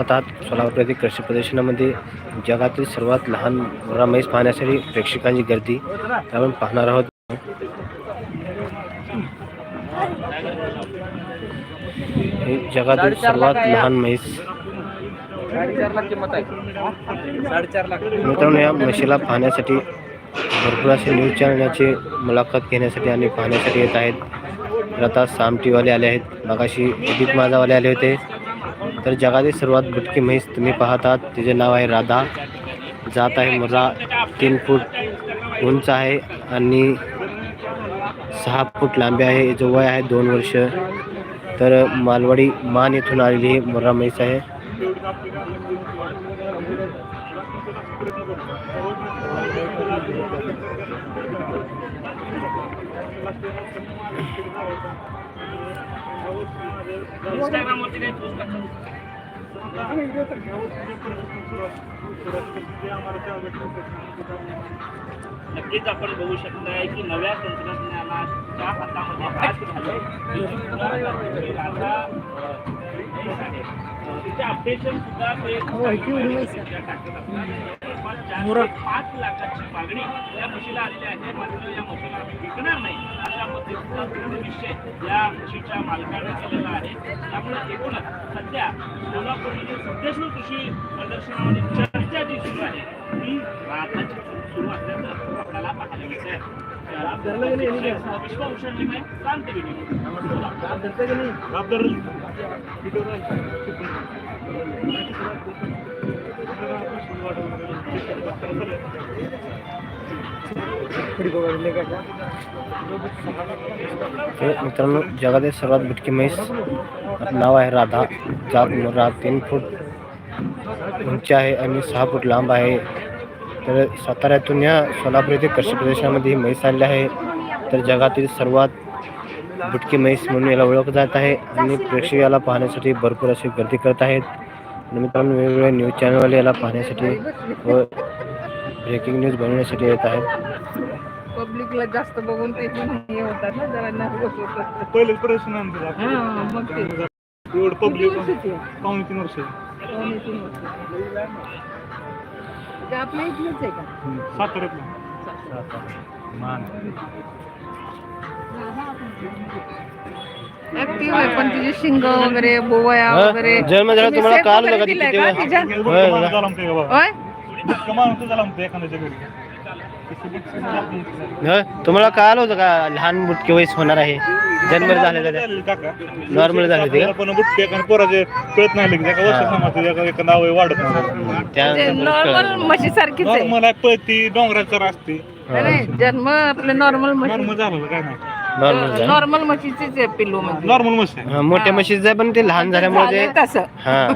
आता सोलापूर कृषी प्रदर्शनामध्ये जगातील सर्वात लहान रमेश म्हैस पाहण्यासाठी प्रेक्षकांची गर्दी आपण पाहणार आहोत. हे जगातील सर्वात लहान म्हैस. मित्रांनो या म्हशीला पाहण्यासाठी भरपूर असे न्यूज चॅनलचे मुलाखत घेण्यासाठी आणि पाहण्यासाठी येत आहेत. तर आता सामटीवाले आले आहेत. मगाशी उदित माझावाले आले होते. तर जगातील सर्वात बुटकी म्हैस तुम्ही पाहतात. तिचे नाव आहे राधा. जात आहे मुर्रा तीन फूट उंच आहे आणि सहा फूट लांबी आहे. जो वय आहे दोन वर्ष. तर मालवाडी मान येथून आलेली ही मुर्रा म्हैस आहे. नक्कीच आपण बघू शकताय की नव्या तंत्रज्ञानाच्या हातामध्ये हात घालून ही तिचे अपडेशन सुद्धा ते टाकत असतात. ते पाच लाखाची मागणी या म्हशीला आलेली आहे. मात्र या म्हशीला आम्ही विकणार नाही. पद्धतीचा निश्चय या म्हशीच्या मालकाने केलेला आहे. त्यामुळे एकूणच सध्या सोलापूरमध्ये सध्याशील कृषी प्रदर्शनामध्ये चर्चा जी सुरू आहे ती राधाची सुरू असल्याचं आपल्याला पाहायला मिळतंय. विश्वभूषण क्रांती हे मित्रांनो जगातील सर्वात बुटकी म्हैस. नाव आहे राधा. जात मुरा तीन फूट उंची आहे आणि सहा फूट लांब आहे. तर साताऱ्यातून या सोलापूर येथे कृषी प्रदेशामध्ये ही म्हैस आणली आहे. तर जगातील सर्वात बुटकी म्हैस म्हणून याला ओळखलं जात आहे आणि प्रेक्षक याला पाहण्यासाठी भरपूर अशी गर्दी करत आहेत. आणि मित्रांनो वेगवेगळे न्यूज चॅनलवाले याला पाहण्यासाठी व ब्रेकिंग न्यूज बनवण्यासाठी येत आहेत. पब्लिकला जास्त बघून ते पण हे होतात ना जरा नर्वस होतात. पहिलेच प्रदर्शन आणते हा, मग ते. एवढं पब्लिक किती वर्षाची आहे? पावणे तीन वर्ष. पावणे तीन वर्षाची. ते आपल्या इथलंच आहे का? साताऱ्यातलं. मान ऍक्टिव्ह आहे पण तिचे शिंग वगैरे बोवया? वगैरे. जन्म झाला तुम्ही तुम्हाला set कळालं वगैरे का दिलंय किती का वेळ? तिच्या? झाला झाला हं? तुम्हाला कळालं होतं का लहान बुटके वयस होणार आहे? जन्म काका. नॉर्मल झाले होते का? पण बुटके एखाद्या पोराचे कळत नाही लगेच. एका वर्ष समाज एका एका नाव वाढत नाही. त्या नॉर्मल म्हशी सारखीच आहे. नॉर्मल आहे पळती डोंगराचं असते. नाही जन्म आपलं नॉर्मल म्हशी. नॉर्मल झालं काय नाही. नॉर्मल नॉर्मल म्हशीचीच आहे पिल्लू म्हणजे. नॉर्मल मस्त आहे. मोठ्या म्हशीचं आहे पण ते लहान झाल्यामुळे झालंय ते तसं. हा.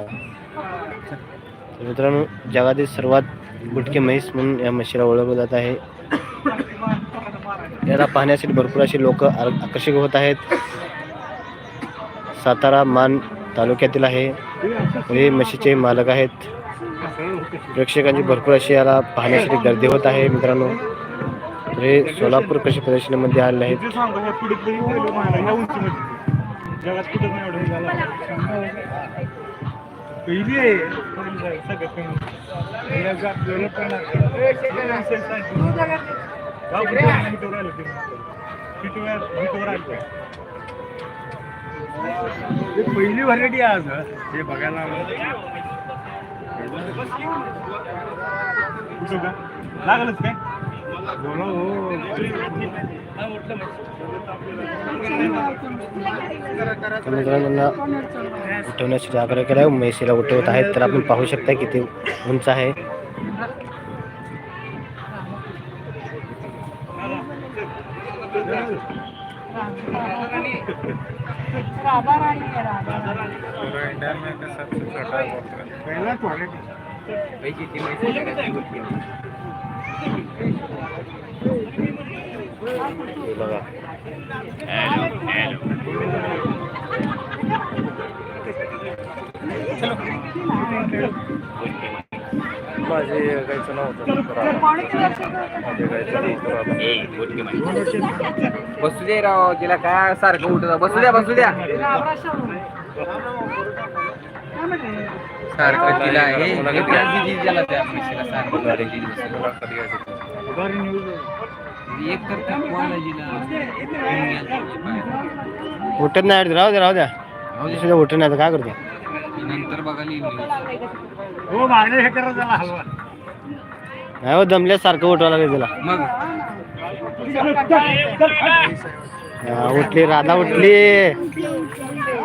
तर मित्रांनो जगातील सर्वात गुटके म्हैस म्हणून या म्हशीला ओळखलं जात आहे. याला पाहण्यासाठी भरपूर असे लोक आकर्षित होत आहेत. सातारा मान तालुक्यातील आहे. हे म्हशीचे मालक आहेत. प्रेक्षकांची भरपूर अशी याला पाहण्यासाठी गर्दी होत आहे मित्रांनो. हे सोलापूर कृषी प्रदर्शनामध्ये आलेले आहेत. पहिली आहे पहिली डेव्हलप करणार. राहिलं पहिली व्हरायटी आज हे बघायला लागलंच का लागलच काय मित्रांनो उठवण्यासाठी आग्रह केला म्हैसीला उठवत आहेत तर आपण पाहू शकता किती उंच आहे. पहिला क्वालिटी हे बघा माझे गायचं नाव होतं. बसू दे राव तिला काय सारखं उठत बसू द्या बसू द्या. सारखं हे. हे सारखं. गाडी न्यूज एक तर. उठत नाही राहू द्या राहू द्या. दुसऱ्या उठत नाही तर काय करते? नंतर बघायला. हो हे करत झाला हलवा. नाही हो दमल्यासारखं उठवा लागेल तिला. मग? उठली राधा उठली.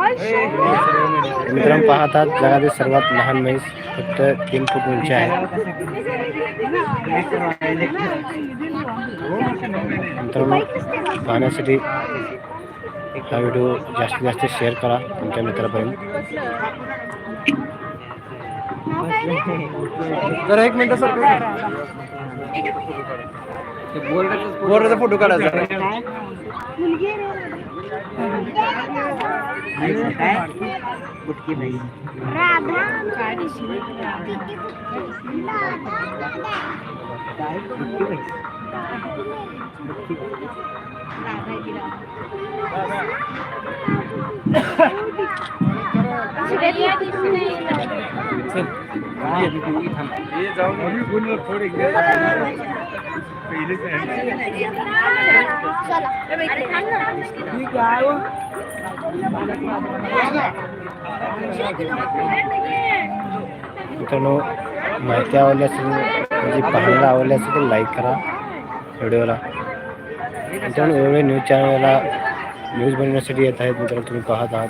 मित्रांनो पाहतात जगातील सर्वात लहान म्हैस फक्त तीन फूट उंची आहे. मित्रांनो पाहण्यासाठी हा व्हिडिओ जास्तीत जास्त शेअर करा तुमच्या मित्रापर्यंत. जरा एक मिनिट सर. ते बोर्डाचा फोटो काढायचा आम्ही बोललो थोडे पहिलेच आहे मित्रांनो माहिती आवडली असेल म्हणजे पाहायला आवडली असेल तर लाईक करा व्हिडिओला. मित्रांनो एवढे न्यूज चॅनलला न्यूज बनवण्यासाठी येत आहेत मित्रांनो तुम्ही पाहत आहात.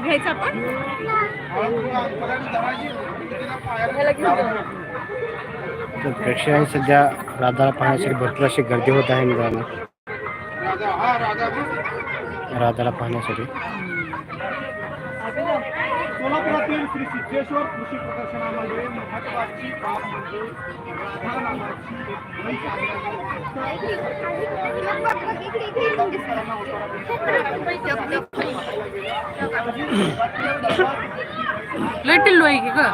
घ्यायचं आपण प्रेक्षकांनी सध्या राधाला पाहण्यासाठी भरपूर अशी गर्दी होत आहे मित्रांनो. राधाला पाहण्यासाठी. सोलापुरातील श्री सिद्धेश्वर कृषी प्रदर्शनामध्ये महत्वाची बाब म्हणजे राधा नावाची एक लोई की ग.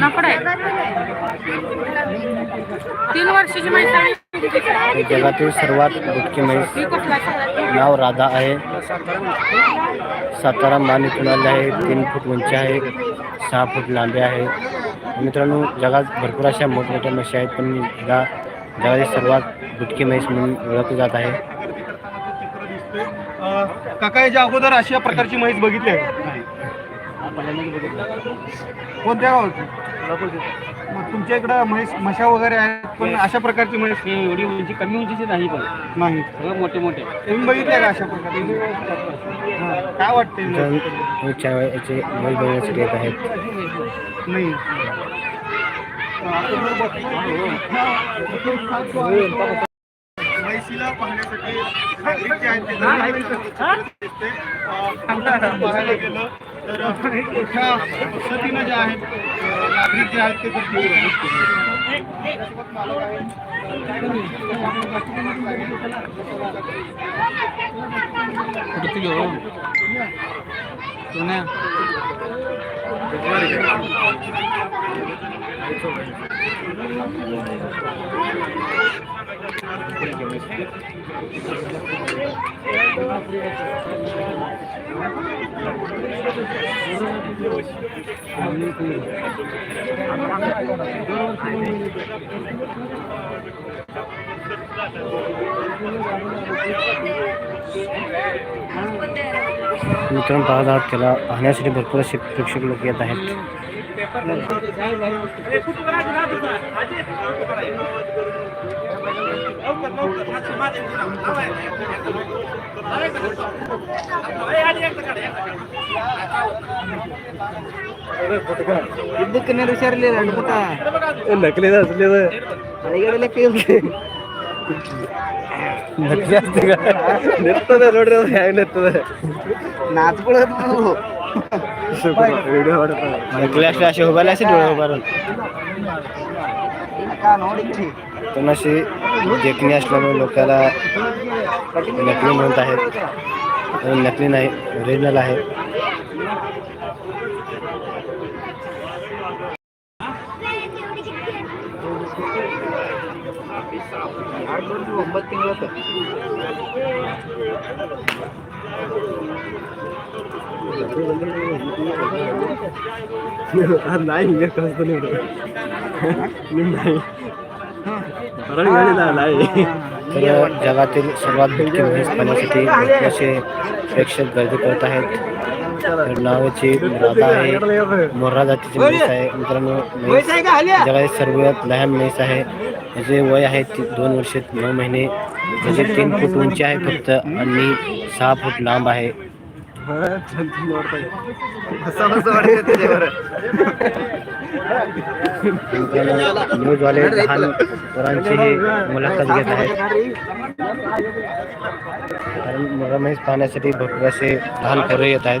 नाकडे तीन वर्षाची माहिती जगातील सर्वात बुटकी म्हैस नाव राधा आहे. सातारा मान इथून आले आहे. तीन फूट उंची आहे. सहा फूट लांबी आहे. मित्रांनो जगात भरपूर अशा मोठमोठ्या म्हशी आहेत पण हिला जगातील सर्वात बुटकी म्हैस म्हणून ओळखली जात आहे. काका याच्या अगोदर अशा प्रकारची म्हैस बघितली आहे? कोणत्या गावाची? मग तुमच्या इकडं म्हैस म्हशा वगैरे आहेत पण अशा प्रकारची म्हैस एवढी उंची कमी उंचीची नाही पण. नाही. सगळं मोठे मोठे. तुम्ही बघितल्या का अशा प्रकारची? हां. काय वाटते न्यूज चॅनलचे न्यूज बघण्यासाठी येत आहेत. नाही. म्हैसीला पाहण्यासाठी नागरिक जे आहेत ते दिसते. अं, पाहायला गेलं. तर मोठ्या पद्धतीनं जे आहेत नागरिक जे आहेत ते गर्दी मित्रांनो पाहत आहात त्याला भरपूर असे प्रेक्षक येत आहेत. ಇದಕ್ಕೆ ನೀರು ಹುಷಾರಿಲ್ಲ ಎರಡು ಪುಟ ನಕಲಿದ ಅಸಲಿದ ಅಡಿಗೆಲ್ಲ ಕೇಳ್ತಿ ನಕಲಿ ಆಗ್ತೀಗ ನಿರ್ತದೆ ನೋಡ್ರಿ ಅದು ಹೇಗೆ ನಿರ್ತದೆ ನಾಚ್ಕೊಳ್ಳೋದು ವಿಡಿಯೋ ಅಷ್ಟು ಅಷ್ಟು ಹೋಗಲ್ಲ ಅಷ್ಟು पण अशी देखणी असल्यामुळे लोकांना नकली म्हणत आहेत पण नकली नाही ओरिजिनल आहे ಒಂಬತ್ತು ತಿಂಗಳು नाही कसं नाही. नाही तर जगातील सर्वात किंमतीस पाण्यासाठी असे प्रेक्षक गर्दी करत आहेत. नावाची राधा आहे. मोर्रा जातीची म्हैस आहे. मित्रांनो जगातील सर्वात लहान म्हैस आहे. जे वय आहे ती दोन वर्ष नऊ महिने. त्याचे तीन फूट उंची आहे फक्त आणि सहा फूट लांब आहे. मित्रांनो, न्यूजवाले लहान पोरांची ही मुलाखत घेत आहेत कारण मुलं म्हैस पाहण्यासाठी भरपूर असे लहान पोरं येत आहेत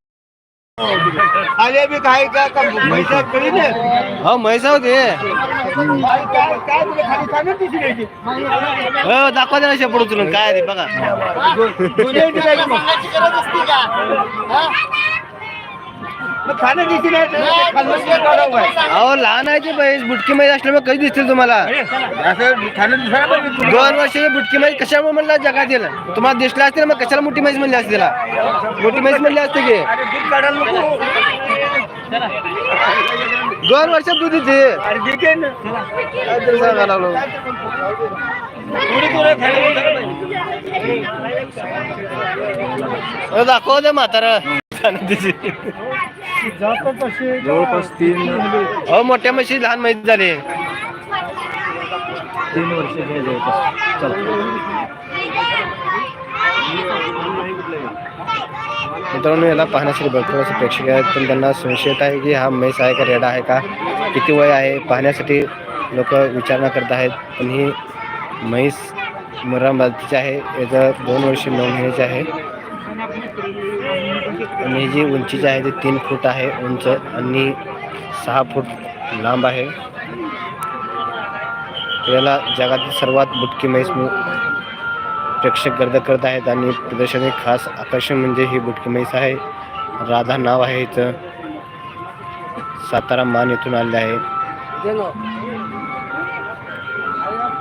आले बी काय का पैसा करी दे. हो म्हैस होते काय काय तुला खाली काढून दिसली नाही ती. हो दाखवा द्या शेपड उचलून. काय ते बघा. दोन्ही खाणं दिसली अहो लहान आहे ते बुटकी म्हैस असल्यामुळे कधी दिसतील तुम्हाला. दोन वर्षाची बुटकी म्हैस कशामुळे म्हणला जगात येईल तुम्हाला दिसला असतील मग कशाला मोठी म्हैस म्हणली असते तिला मोठी म्हैस म्हणली असते की? दोन वर्षात दूध देते. लागलो दाखव दे म्हातारा. जवळपास तीन अहो मोठ्या म्हशी लहान म्हैस झाली. तीन वर्ष मित्रांनो याला पाहण्यासाठी भरपूर असे प्रेक्षक आहेत पण त्यांना संशयत आहे की हा म्हैस आहे का रेडा आहे का? किती वय आहे? पाहण्यासाठी लोक विचारणा करत आहेत पण ही म्हैस मुर्रा मातीची आहे. याचं दोन वर्ष नऊ महिन्याची आहे. आणि ही जी उंचीची आहे ती तीन फूट आहे उंच आणि सहा फूट लांब आहे. याला जगातील सर्वात बुटकी म्हैस प्रेक्षक गर्द करत आहेत आणि प्रदर्शनी खास आकर्षण म्हणजे ही बुटकी म्हैस आहे. राधा नाव आहे इथं सातारा मान येथून आले आहे.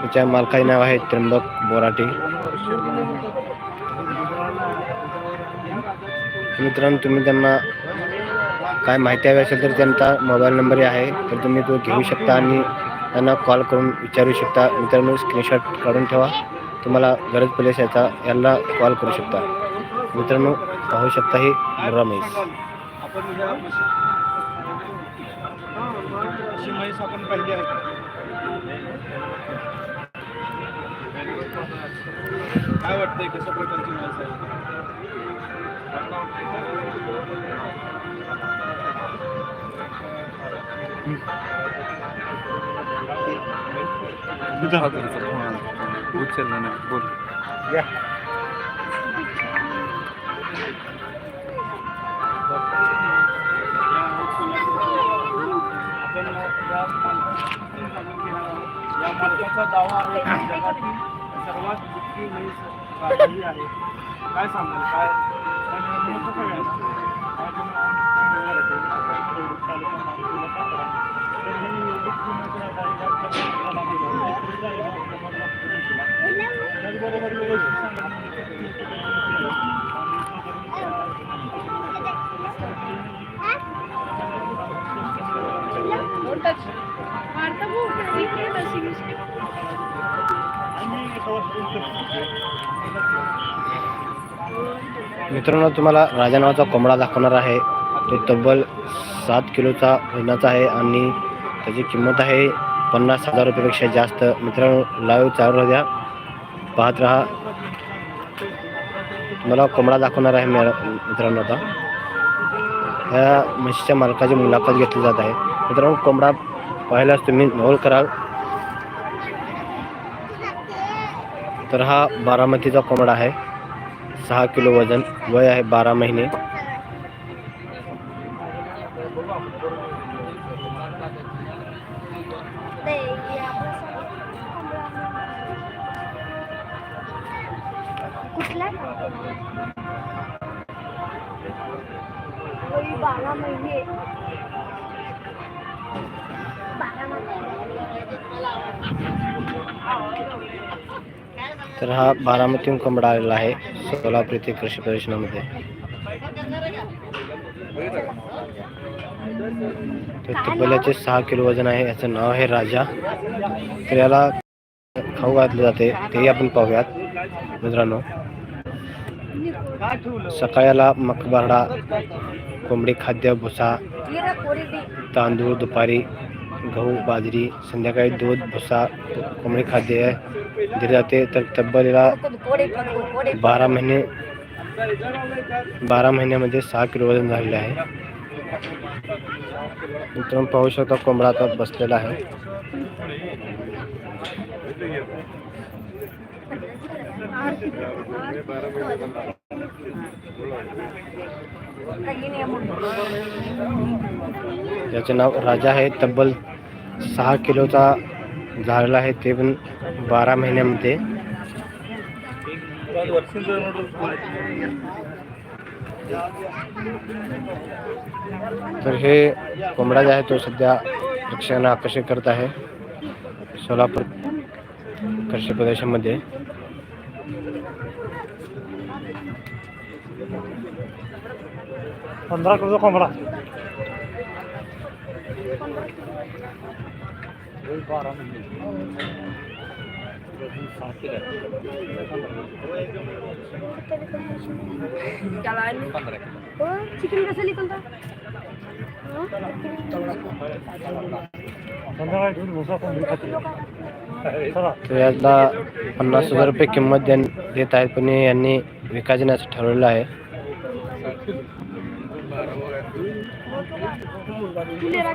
तिच्या मालकाचे नाव आहे त्र्यंबक बोराटे. मित्रांनो तुम्ही त्यांना काय माहिती हवी असेल तर त्यांचा मोबाईल नंबरही आहे. तर तुम्ही तो घेऊ शकता आणि त्यांना कॉल करून विचारू शकता. मित्रांनो स्क्रीनशॉट काढून ठेवा. तुम्हाला गरज पडल्यास याचा यांना कॉल करू शकता. मित्रांनो पाहू शकता हे मुर्रा म्हैस काय वाटतंय कशा प्रकारची म्हैस आहे उचलला नाही बोल. या मालकाचा दावा आहे सर्वात दुःखी आहे. काय सांगाल? काय तुम्ही तालुका मित्रांनो तुम्हाला राजा नावाचा कोंबडा दाखवणार आहे. तो तब्बल सात किलोचा वजनाचा आहे आणि त्याची किंमत आहे पन्नास हजार रुपयापेक्षा जास्त. मित्रांनो लाईव्ह चालू राहू द्या. पाहत राहा. तुम्हाला कोंबडा दाखवणार आहे मित्रांनो आता. ह्या म्हशीच्या मालकाची मुलाखत घेतली जात आहे. मित्रांनो कोंबडा पाहिल्यास तुम्ही नोंद कराल. तर हा बारामतीचा कोंबडा आहे. सहा किलो वजन वय आहे बारा महिने. बारामतीहून कोंबडा आलेला आहे सोलापूर येथे कृषी प्रदर्शनामध्ये. तर सहा किलो वजन आहे याचं नाव आहे राजा. तर याला खाऊ घातले जाते तेही आपण पाहूयात मित्रांनो. सकाळला मकबरडा कोंबडी खाद्य भुसा तांदूळ दुपारी गहू बाजरी संध्याकाळी दूध भुसा कोंबडी खाद्य दिले जाते. तर तब्बलीला बारा महिने बारा महिन्यामध्ये सहा किलो वजन झालेले आहे. मित्रांनो पाहू शकता कोंबडा आता बसलेला आहे. याचे नाव राजा आहे. तब्बल सहा किलोचा झालेला आहे. ते पण बारा महिन्यामध्ये. तर हे कोंबडा जे आहे तो सध्या प्रेक्षकांना आकर्षित करत आहे. सोलापूर कृषी प्रदेशामध्ये. पंधरा किलो कोंबडा. चिकन कसं याला पन्नास हजार रुपये किंमत देण देत आहेत पण यांनी विकाजनाचं ठरवलं आहे असं ठरवलेलं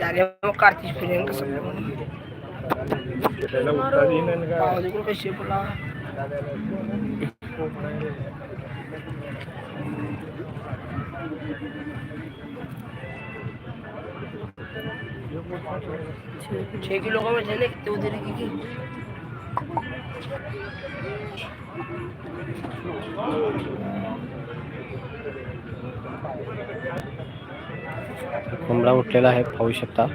आहे कार्तिक फिरेंगे कसं कैसे बोला छः किलो का मैं चले कितने उधर की कोंबडा उठलेला आहे पाहू शकता.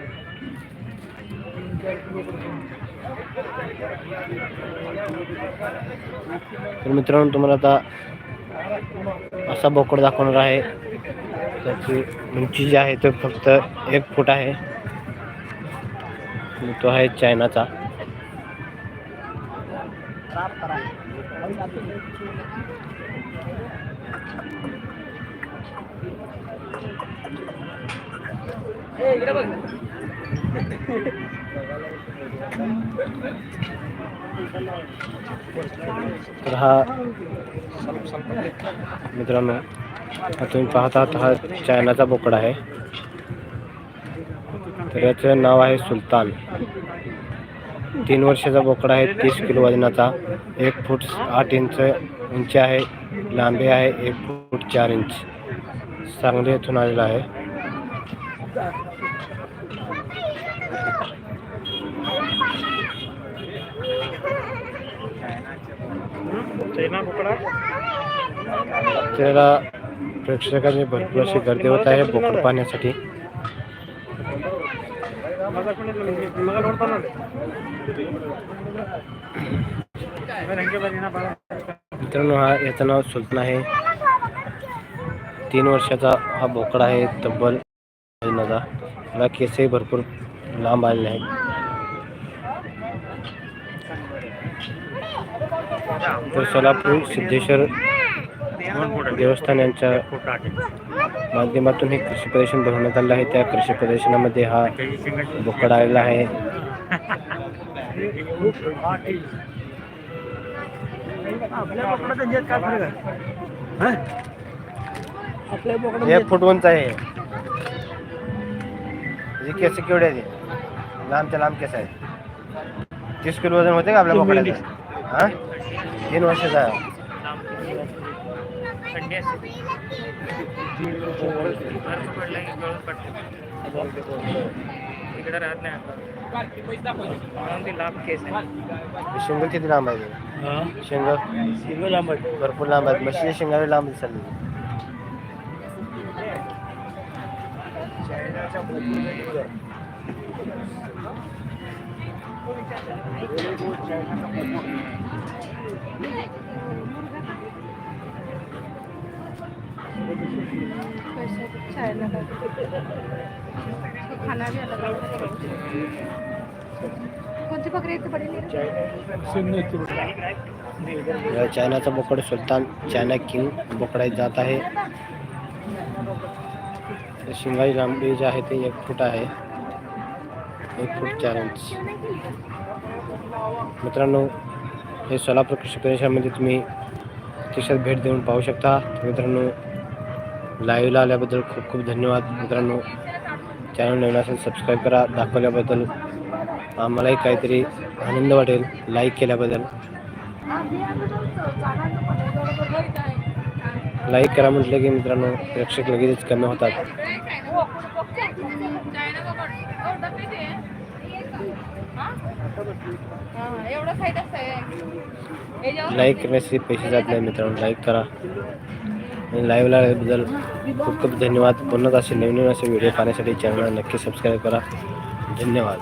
तर मित्रांनो तुम्हाला आता असा बोकड दाखवणार आहे. त्याची उंची जी आहे तो फक्त एक फूट आहे. तो आहे चायनाचा. तर हा मित्रांनो हा तुम्ही पाहता आहात हा चायनाचा बोकडा आहे. तर याचं नाव आहे सुलतान. तीन वर्षाचा बोकडा आहे तीस किलो वजनाचा. एक फूट आठ इंच उंची आहे लांबी आहे एक फूट चार इंच. सांगली येथून आलेला आहे चैना बोकडा यात्रेला प्रेक्षकांची भरपूर अशी गर्दी होत आहे बोकड पाहण्यासाठी मित्रांनो हा याचं नाव सुलतान आहे. तीन वर्षाचा हा बोकडा आहे तब्बल याला केसही भरपूर लांब आलेले आहेत. तर सोलापूर सिद्धेश्वर देवस्थान यांच्या माध्यमातून हे कृषी प्रदर्शन भरवण्यात आलं आहे. त्या कृषी प्रदर्शनामध्ये हा बोकड आलेला आहे. एक फूट उंच आहे. हे केस केवढे आहे ते? लांबच्या लांब केस आहे. तीस किलो वजन होते का आपल्या बोकड्याचं हा? तीन वर्षाचा आहे इकडे राहत नाही लाभ केस आहे शेंग किती लांब आहे शेंग लांब भरपूर लांब आहेत म्हशीचे शेंगावे लांब दिसायला कोणती बकरी पडेल चायनाचा बोकड सुलतान चायना किंग बोकडा जात आहे. शिंगाई लांबी जे आहे ते एक फूट आहे. एक फूट चार इंच. मित्रांनो हे सोलापूर कृषी परिसरामध्ये तुम्ही प्रत्यक्षात भेट देऊन पाहू शकता. मित्रांनो लाईव्हला आल्याबद्दल खूप खूप धन्यवाद. मित्रांनो चॅनल नवीन असेल सबस्क्राईब करा. दाखवल्याबद्दल आम्हालाही काहीतरी आनंद वाटेल. लाईक केल्याबद्दल. लाईक करा म्हटलं की मित्रांनो प्रेक्षक लगेचच कमी होतात. लाईक करण्यासाठी पैसे जात नाही मित्रांनो. लाईक करा. आणि लाईव्हला बद्दल खूप खूप धन्यवाद. पुन्हा असे नवीन नवीन असे व्हिडिओ पाहण्यासाठी चॅनलला नक्की सबस्क्राईब करा. धन्यवाद.